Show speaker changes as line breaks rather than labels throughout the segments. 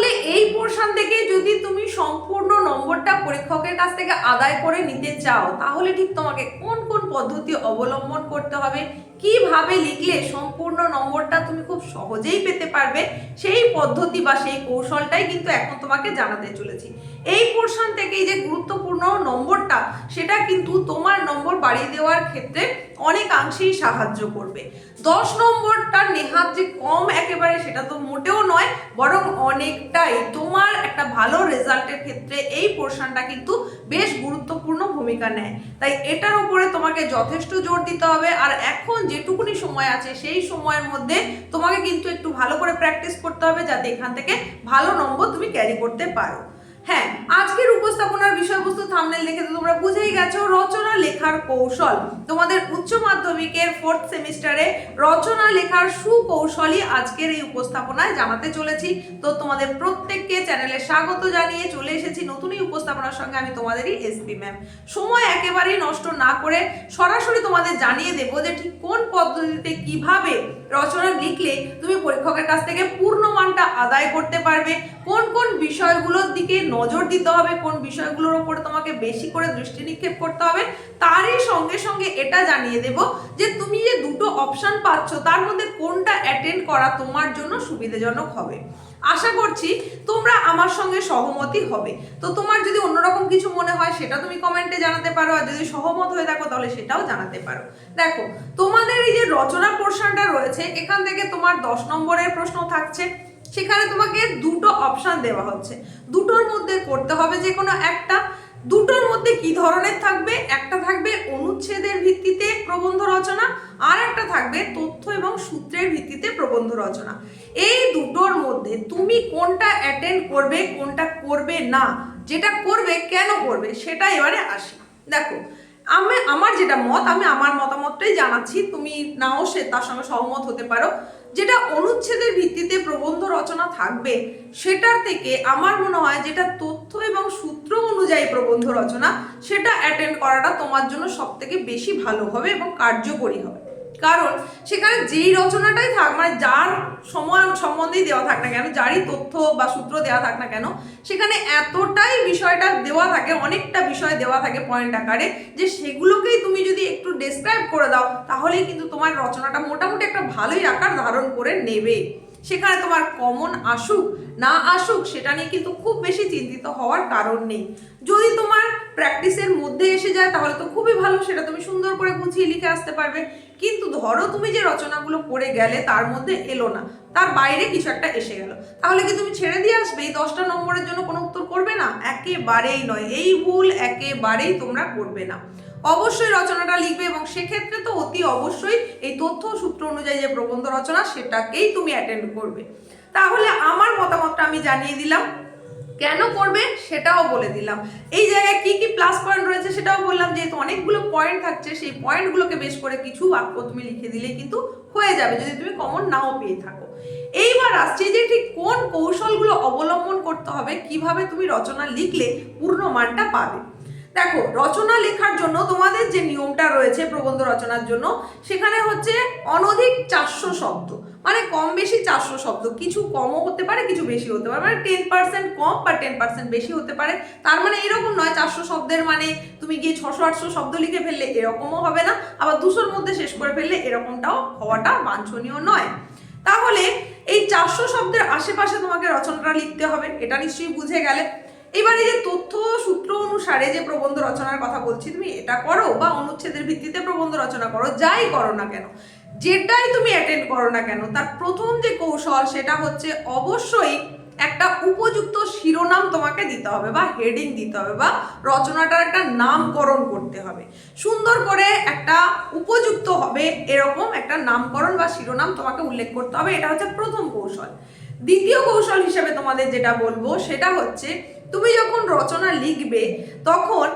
তাহলে এই পোর্শন থেকে যদি তুমি সম্পূর্ণ নম্বরটা পরীক্ষকের কাছ থেকে আদায় করে নিতে চাও, তাহলে ঠিক তোমাকে কোন কোন পদ্ধতি অবলম্বন করতে হবে, কীভাবে লিখলে সম্পূর্ণ নম্বরটা তুমি খুব সহজেই পেতে পারবে, সেই পদ্ধতি বা সেই কৌশলটাই কিন্তু এখন তোমাকে জানাতে চলেছি। এই পোর্শন থেকেই যে গুরুত্বপূর্ণ নম্বরটা, সেটা কিন্তু তোমার নম্বর বাড়িয়ে দেওয়ার ক্ষেত্রে অনেকাংশেই সাহায্য করবে। দশ নম্বরটা নেহাত যে কম একেবারে সেটা তো মোটেও নয়, বরং অনেকটাই। তোমার একটা ভালো রেজাল্টের ক্ষেত্রে এই পোর্শনটা কিন্তু বেশ গুরুত্বপূর্ণ ভূমিকা নেয়। তাই এটার উপরে তোমাকে যথেষ্ট জোর দিতে হবে, আর এখন যেটুকুনি সময় আছে সেই সময়ের মধ্যে তোমাকে কিন্তু একটু ভালো করে প্র্যাকটিস করতে হবে, যাতে এখান থেকে ভালো নম্বর তুমি ক্যারি করতে পারো। হ্যাঁ আজকের উপস্থাপনার বিষয়বস্তু থামনেল দেখে তো তোমরা বুঝেই গেছো, রচনা লেখার কৌশল। তোমাদের উচ্চ মাধ্যমিকের ফোর্থ সেমিস্টারে রচনা লেখার সুকৌশলই আজকের এই উপস্থাপনায় জানাতে চলেছি। তো তোমাদের প্রত্যেককে চ্যানেলে স্বাগত জানিয়ে চলে এসেছি নতুন এই উপস্থাপনার সঙ্গে আমি তোমাদেরই এসপি ম্যাম সময় একেবারেই নষ্ট না করে সরাসরি তোমাদের জানিয়ে দেবো যে ঠিক কোন পদ্ধতিতে কীভাবে রচনা লিখলে তুমি পরীক্ষকের কাছ থেকে পূর্ণ মানটা আদায় করতে পারবে, কোন কোন বিষয়গুলোর দিকে নজর দিতে হবে, কোন বিষয়গুলোর উপরে তোমাকে বেশি করে দৃষ্টি নিক্ষেপ করতে হবে, তারই সঙ্গে সঙ্গে এটা জানিয়ে দেব যে তুমি যে দুটো অপশন পাচ্ছ, তার মধ্যে কোনটা অ্যাটেন্ড করা তোমার জন্য সুবিধাজনক হবে। আশা করছি তোমরা আমার সঙ্গে সহমতি হবে। তো তোমার যদি অন্যরকম কিছু মনে হয়, সেটা তুমি কমেন্টে জানাতে পারো, আর যদি সহমত হয়ে থাকো, তাহলে সেটাও জানাতে পারো। দেখো, তোমাদের এই যে রচনা পোর্শনটা রয়েছে, এখান থেকে তোমার দশ নম্বরের প্রশ্ন থাকছে। সেখানে তোমাকে দুটো অপশান দেওয়া হচ্ছে। দুটোর মধ্যে করতে হবে যে কোনো একটা। দুটোর মধ্যে কি ধরনের থাকবে? একটা থাকবে অনুচ্ছেদের ভিত্তিতে প্রবন্ধ রচনা, আর একটা থাকবে তথ্য এবং সূত্রের ভিত্তিতে প্রবন্ধ রচনা। এই দুটোর মধ্যে তুমি কোনটা অ্যাটেন্ড করবে, কোনটা করবে না, যেটা করবে, কেন করবে, সেটা এবারে আসি। দেখো, আমি, আমার যেটা মত, আমি আমার মতামতটাই জানাচ্ছি। তুমি নাও সে, তার সঙ্গে সহমত হতে পারো। যেটা অনুচ্ছেদের ভিত্তিতে প্রবন্ধ রচনা থাকবে, সেটার থেকে আমার মনে হয় যেটা তথ্য এবং সূত্র অনুযায়ী প্রবন্ধ রচনা, সেটা অ্যাটেন্ড করাটা তোমার জন্য সব থেকে বেশি ভালো হবে এবং কার্যকরী হবে। কারণ সেখানে যেই রচনাটাই থাক মানে যার সময় সম্বন্ধেই দেওয়া থাক না কেন, যারই তথ্য বা সূত্র দেওয়া থাক না কেন, সেখানে এতটাই বিষয়টা দেওয়া থাকে, অনেকটা বিষয় দেওয়া থাকে পয়েন্ট আকারে, যে সেগুলোকেই তুমি যদি একটু ডেসক্রাইব করে দাও, তাহলেই কিন্তু তোমার রচনাটা মোটামুটি একটা ভালোই আকার ধারণ করে নেবে। সেখানে তোমার কমন আসুক, না আসুক, সেটা নিয়ে কিন্তু খুব বেশি চিন্তিত হওয়ার কারণ নেই। যদি তোমার প্র্যাকটিসের মধ্যে এসে যায়, তাহলে তো খুবই ভালো, সেটা তুমি সুন্দর করে গুছিয়ে লিখে আসতে পারবে। কিন্তু ধরো তুমি যে রচনাগুলো পড়ে গেলে তার মধ্যে এলো না, তার বাইরে কিছু একটা এসে গেল। তাহলে কি তুমি ছেড়ে দিয়ে আসবে? এই দশটা নম্বরের জন্য কোনো উত্তর করবে না? একেবারেই নয়। এই ভুল একেবারেই তোমরা করবে না। অবশ্যই রচনাটা লিখবে এবং সেক্ষেত্রে তো অতি অবশ্যই এই তথ্য সূত্র অনুযায়ী যে প্রবন্ধ রচনা, সেটাকেই তুমি অ্যাটেন্ড করবে। তাহলে আমার মতামতটা আমি জানিয়ে দিলাম। কেন করবে সেটাও বলে দিলাম। এই জায়গায় কি কি প্লাস পয়েন্ট রয়েছে সেটাও বললাম, যেহেতু অনেকগুলো পয়েন্ট থাকছে, সেই পয়েন্টগুলোকে বেশ করে কিছু বাক্য তুমি লিখে দিলে কিন্তু হয়ে যাবে, যদি তুমি কমন নাও পেয়ে থাকো। এইবার আসছে যে ঠিক কোন কৌশলগুলো অবলম্বন করতে হবে, কীভাবে তুমি রচনা লিখলে পূর্ণ মানটা পাবে। দেখো, রচনা লেখার জন্য তোমাদের যে নিয়মটা রয়েছে প্রবন্ধ রচনার জন্য, সেখানে হচ্ছে অনধিক চারশো শব্দ। মানে কম বেশি চারশো শব্দ। কিছু কমও হতে পারে, কিছু বেশি হতে পারে। মানে টেন পার্সেন্ট কম বা টেন পার্সেন্ট বেশি হতে পারে। তার মানে এরকম নয়, চারশো শব্দের মানে তুমি গিয়ে ছশো, আটশো শব্দ লিখে ফেললে এরকমও হবে না, আবার দুশোর মধ্যে শেষ করে ফেললে এরকমটাও হওয়াটা বাঞ্ছনীয় নয়। তাহলে এই চারশো শব্দের আশেপাশে তোমাকে রচনাটা লিখতে হবে, এটা নিশ্চয়ই বুঝে গেলে। এবারে যে তথ্য সূত্র অনুসারে যে প্রবন্ধ রচনার কথা বলছি, তুমি এটা করো বা অনুচ্ছেদের ভিত্তিতে প্রবন্ধ রচনা করো, যাই করো না কেন, যেটাই তুমি অ্যাটেন্ড করো না কেন, তার প্রথম যে কৌশল সেটা হচ্ছে অবশ্যই একটা উপযুক্ত শিরোনাম তোমাকে দিতে হবে বা হেডিং দিতে হবে বা রচনাটার একটা নামকরণ করতে হবে। সুন্দর করে একটা উপযুক্ত হবে এরকম একটা নামকরণ বা শিরোনাম তোমাকে উল্লেখ করতে হবে, এটা হচ্ছে প্রথম কৌশল। দ্বিতীয় কৌশল হিসেবে তোমাদের যেটা বলব সেটা হচ্ছে তুমি যখন রচনা লিখবে তখন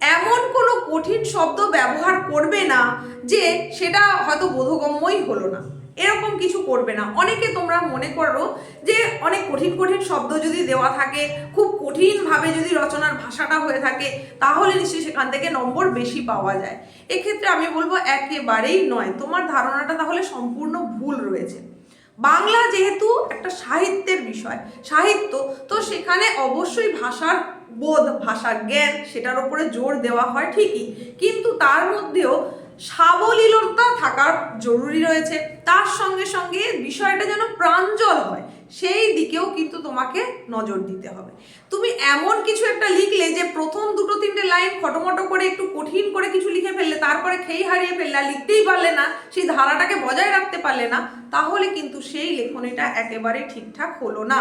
এমন কোনো কঠিন শব্দ ব্যবহার করবে না যে সেটা হয়তো বোধগম্যই হলো না। এরকম কিছু করবে না। অনেকে তোমরা মনে করো যে অনেক কঠিন কঠিন শব্দ যদি দেওয়া থাকে, খুব কঠিনভাবে যদি রচনার ভাষাটা হয়ে থাকে, তাহলে নিশ্চয়ই সেখান থেকে নম্বর বেশি পাওয়া যায়। এক্ষেত্রে আমি বলব একেবারেই নয়। তোমার ধারণাটা তাহলে সম্পূর্ণ ভুল রয়েছে। বাংলা যেহেতু একটা সাহিত্যের বিষয়, সাহিত্য, তো সেখানে অবশ্যই ভাষার বোধ, ভাষার জ্ঞান সেটার উপরে জোর দেওয়া হয় ঠিকই। কিন্তু তার মধ্যেও সাবলীলতা থাকার জরুরি রয়েছে। তার সঙ্গে সঙ্গে বিষয়টা যেন প্রাঞ্জল হয়। সেই দিকেও কিন্তু তোমাকে নজর দিতে হবে। তুমি এমন কিছু একটা লিখলে যে প্রথম দুটো তিনটে লাইন খটোমটো করে একটু কঠিন করে কিছু লিখে ফেললে, তারপরে খেই হারিয়ে ফেললে লিখতেই পারলে না, সেই ধারাটাকে বজায় রাখতে পারলে না, তাহলে কিন্তু সেই লেখনীটা একেবারে ঠিকঠাক হলো না।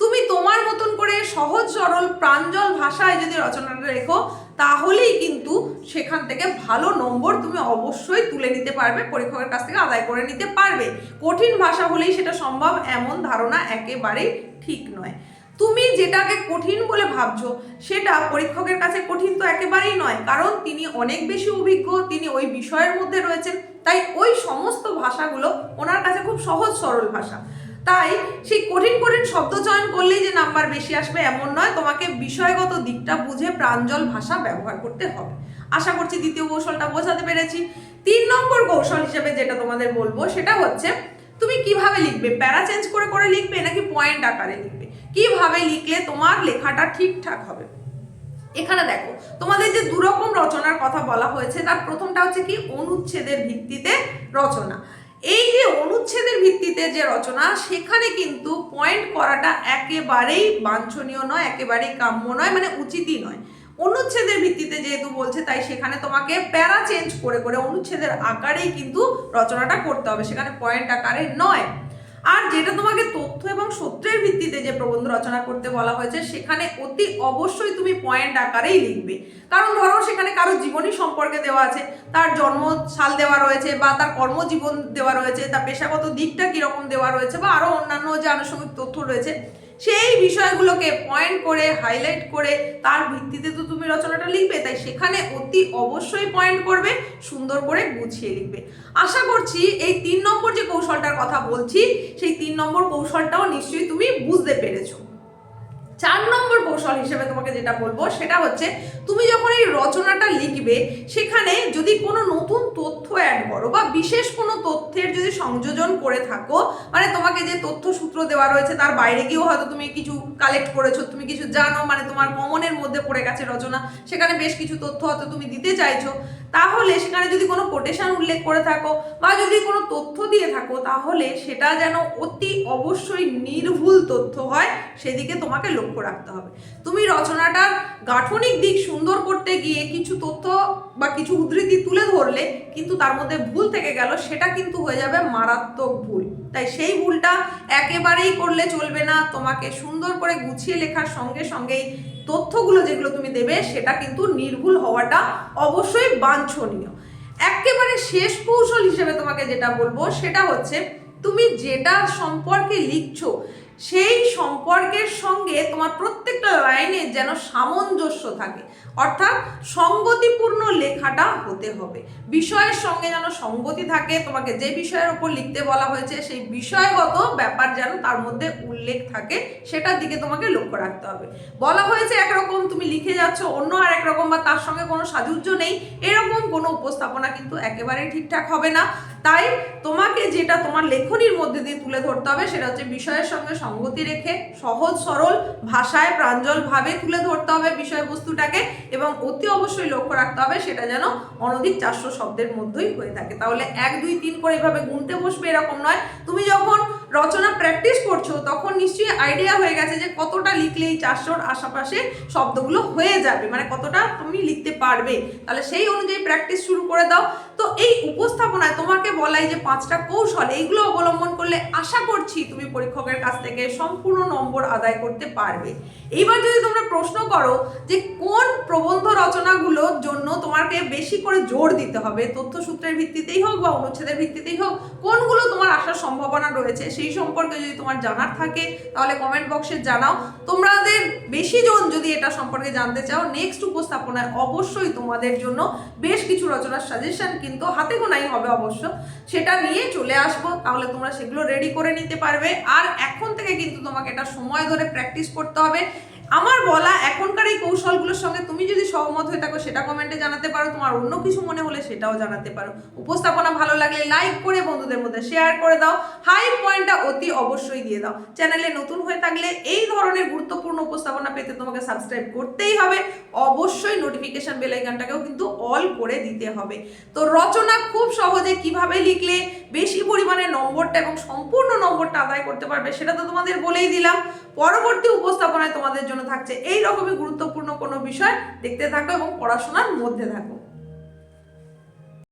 তুমি তোমার করে সহজ, সরল, প্রাঞ্জল ভাষায় যদি রচনাটা রেখো তাহলেই কিন্তু সেখান থেকে ভালো নম্বর তুমি অবশ্যই তুলে নিতে পারবে, পরীক্ষকের কাছ থেকে আদায় করে নিতে পারবে। কঠিন ভাষা হলেই সেটা সম্ভব, এমন ধারণা একেবারেই ঠিক নয়। তুমি যেটাকে কঠিন বলে ভাবছ, সেটা পরীক্ষকের কাছে কঠিন তো একেবারেই নয়, কারণ তিনি অনেক বেশি অভিজ্ঞ, তিনি ওই বিষয়ের মধ্যে রয়েছেন, তাই ওই সমস্ত ভাষাগুলো ওনার কাছে খুব সহজ, সরল ভাষা। তাই সেই কঠিন কঠিন শব্দ চয়ন করলেই যে নাম্বার বেশি আসবে এমন নয়, তোমাকে বিষয়গত দিকটা বুঝে প্রাঞ্জল ভাষা ব্যবহার করতে হবে। আশা করছি দ্বিতীয় কৌশলটা বোঝাতে পেরেছি। তিন নম্বর কৌশল হিসেবে যেটা তোমাদের বলব, সেটা হচ্ছে তুমি কীভাবে লিখবে? প্যারা চেঞ্জ করে করে লিখবে নাকি পয়েন্ট আকারে লিখবে? কীভাবে লিখলে তোমার লেখাটা ঠিকঠাক হবে? এখানে দেখো, তোমাদের যে দুরকম রচনার কথা বলা হয়েছে, তার প্রথমটা হচ্ছে কি? অনুচ্ছেদের ভিত্তিতে রচনা। এই যে অনুচ্ছেদের ভিত্তিতে যে রচনা, সেখানে কিন্তু পয়েন্ট করাটা একেবারেই বাঞ্ছনীয় নয়, একেবারেই কাম্য নয় মানে উচিতই নয়। অনুচ্ছেদের ভিত্তিতে যেহেতু বলছে, তাই সেখানে তোমাকে প্যারা চেঞ্জ করে করে অনুচ্ছেদের আকারেই কিন্তু রচনাটা করতে হবে। সেখানে পয়েন্ট আকারে নয়। আর যেটা তোমাকে তথ্য এবং সূত্রের ভিত্তিতে যে প্রবন্ধ রচনা করতে বলা হয়েছে, সেখানে অতি অবশ্যই তুমি পয়েন্ট আকারেই লিখবে। কারণ ধরো, সেখানে কারও জীবনী সম্পর্কে দেওয়া আছে, তার জন্ম সাল দেওয়া রয়েছে বা তার কর্মজীবন দেওয়া রয়েছে, তার পেশাগত দিকটা কীরকম দেওয়া রয়েছে বা আরও অন্যান্য যে আনুষঙ্গিক তথ্য রয়েছে সেই বিষয়গুলোকে পয়েন্ট করে হাইলাইট করে, তার ভিত্তিতে তো তুমি রচনাটা লিখবে, তাই সেখানে অতি অবশ্যই পয়েন্ট করবে, সুন্দর করে গুছিয়ে লিখবে। আশা করছি এই তিন নম্বর যে কৌশলটার কথা বলছি, সেই তিন নম্বর কৌশলটাও নিশ্চয়ই তুমি বুঝতে পেরেছ। চার নম্বর কৌশল হিসেবে তোমাকে যেটা বলব সেটা হচ্ছে তুমি যখন এই রচনাটা লিখবে, সেখানে যদি কোনো নতুন তথ্য অ্যাড করো বা বিশেষ কোনো তথ্যের যদি সংযোজন করে থাকো মানে তোমাকে যে তথ্য সূত্র দেওয়া রয়েছে তার বাইরে গিয়েও হয়তো তুমি কিছু কালেক্ট করেছ, তুমি কিছু জানো মানে তোমার কমনের মধ্যে পড়ে গেছে রচনা, সেখানে বেশ কিছু তথ্য হয়তো তুমি দিতে চাইছো তাহলে সেখানে যদি কোনো কোটেশন উল্লেখ করে থাকো বা যদি কোনো তথ্য দিয়ে থাকো, তাহলে সেটা যেন অতি অবশ্যই নির্ভুল তথ্য হয়, সেদিকে তোমাকে লক্ষ্য রাখতে হবে। তুমি রচনাটার গাঠনিক দিক সুন্দর করতে গিয়ে কিছু তথ্য বা কিছু উদ্ধৃতি তুলে ধরলে, কিন্তু তার মধ্যে ভুল থেকে গেল, সেটা কিন্তু হয়ে যাবে মারাত্মক ভুল। তাই সেই ভুলটা একেবারেই করলে চলবে না। তোমাকে সুন্দর করে গুছিয়ে লেখার সঙ্গে সঙ্গেই তথ্যগুলো যেগুলো তুমি দেবে, সেটা কিন্তু নির্ভুল হওয়াটা অবশ্যই বাঞ্ছনীয়। একেবারে শেষ কৌশল হিসেবে তোমাকে যেটা বলব, সেটা হচ্ছে তুমি যেটা সম্পর্কে লিখছো সেই সম্পর্কের সঙ্গে তোমার প্রত্যেকটা লাইনে যেন সামঞ্জস্য থাকে। অর্থাৎ সঙ্গতিপূর্ণ লেখাটা হতে হবে। বিষয়ের সঙ্গে যেন সঙ্গতি থাকে, তোমাকে যে বিষয়ের ওপর লিখতে বলা হয়েছে, সেই বিষয়গত ব্যাপার যেন তার মধ্যে উল্লেখ থাকে, সেটার দিকে তোমাকে লক্ষ্য রাখতে হবে। বলা হয়েছে একরকম তুমি লিখে যাচ্ছ, অন্য আর একরকম বা তার সঙ্গে কোনো সাজুজ্য নেই, এরকম কোনো উপস্থাপনা কিন্তু একেবারেই ঠিকঠাক হবে না। তাই তোমাকে যেটা তোমার লেখনির মধ্যে দিয়ে তুলে ধরতে হবে সেটা হচ্ছে বিষয়ের সঙ্গে সঙ্গতি রেখে সহজ সরল ভাষায় প্রাঞ্জলভাবে তুলে ধরতে হবে বিষয়বস্তুটাকে এবং অতি অবশ্যই লক্ষ্য রাখতে হবে সেটা যেন অনধিক চারশো শব্দের মধ্যেই হয়ে থাকে। তাহলে এক, দুই, তিন করে এভাবে গুনতে বসবে এরকম নয়। তুমি যখন রচনা প্র্যাকটিস করছ, তখন নিশ্চয়ই আইডিয়া হয়ে গেছে যে কতটা লিখলে এই চারশোর আশেপাশে শব্দগুলো হয়ে যাবে মানে কতটা তুমি লিখতে পারবে। তাহলে সেই অনুযায়ী প্র্যাকটিস শুরু করে দাও। তো এই উপস্থাপনায় তোমাকে বলাই যে পাঁচটা কৌশল, এইগুলো অবলম্বন করলে আশা করছি তুমি পরীক্ষকের কাছ থেকে সম্পূর্ণ নম্বর আদায় করতে পারবে। এইবার যদি তোমরা প্রশ্ন করো যে কোন প্রবন্ধ রচনাগুলোর জন্য তোমাকে বেশি করে জোর দিতে হবে, তথ্যসূত্রের ভিত্তিতেই হোক বা অনুচ্ছেদের ভিত্তিতেই হোক, কোনগুলো তোমার আসার সম্ভাবনা রয়েছে সেই সম্পর্কে যদি তোমার জানার থাকে, তাহলে কমেন্ট বক্সে জানাও। তোমাদের বেশি জন যদি এটা সম্পর্কে জানতে চাও নেক্সট উপস্থাপনায় অবশ্যই তোমাদের জন্য বেশ কিছু রচনার সাজেশন কিন্তু হাতে গোনাই হবে অবশ্য। সেটা নিয়ে চলে আসব, তাহলে তোমরা সেগুলো রেডি করে নিতে পারবে। আর এখন থেকে কিন্তু তোমাকে এটা সময় ধরে প্র্যাকটিস করতে হবে। আমার বলা এখনকার এই কৌশলগুলোর সঙ্গে তুমি যদি সহমত হয়ে থাকো, সেটা কমেন্টে জানাতে পারো। তোমার অন্য কিছু মনে হলে সেটাও জানাতে পারো। উপস্থাপনা ভালো লাগলে লাইক করে বন্ধুদের মধ্যে শেয়ার করে দাও। হাই পয়েন্টটা অতি অবশ্যই দিয়ে দাও। চ্যানেলে নতুন হয়ে থাকলে এই ধরনের গুরুত্বপূর্ণ উপস্থাপনা পেতে তোমাকে সাবস্ক্রাইব করতেই হবে। অবশ্যই নোটিফিকেশন বেল আইকনটাকেও কিন্তু অল করে দিতে হবে। তো রচনা খুব সহজে কীভাবে লিখলে বেশি পরিমাণে নম্বরটা এবং সম্পূর্ণ নম্বরটা আদায় করতে পারবে, সেটা তো তোমাদের বলেই দিলাম। পরবর্তী উপস্থাপনায় তোমাদের জন্য থাকছে এই রকমই গুরুত্বপূর্ণ কোনো বিষয় দেখতে থাকো এবং পড়াশোনার মধ্যে থাকো।